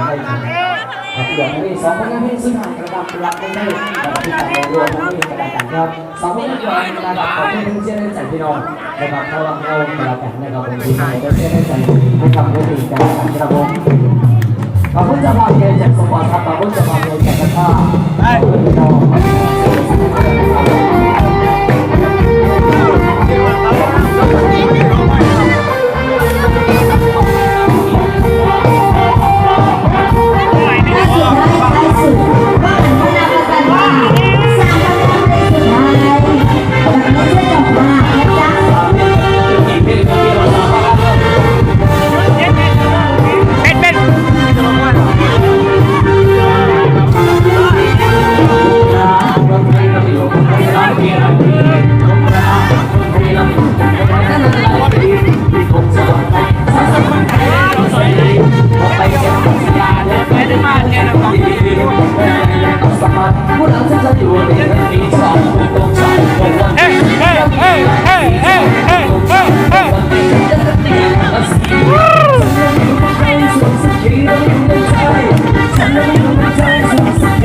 ยังได้ทำักกีฬาในที่สองพันหาร้อยสิบห้ากระดับรับได้ในระดับที่ต่างรวมทั้งมีกระต่างครับสองพันห้เร้นยกระดับของที่เชื่อนๆใส่พี่น้องนะครับเราเรา่ละแับกันนะครับผมที่ไหนเชื่อนๆใส่ผู้กำกับผู้จังการครับผมขอบคุณเจะาภาะเกียจากสปอร์ตครับขอบคุณเจะาภาะเกียรติจากท่า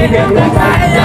Hey,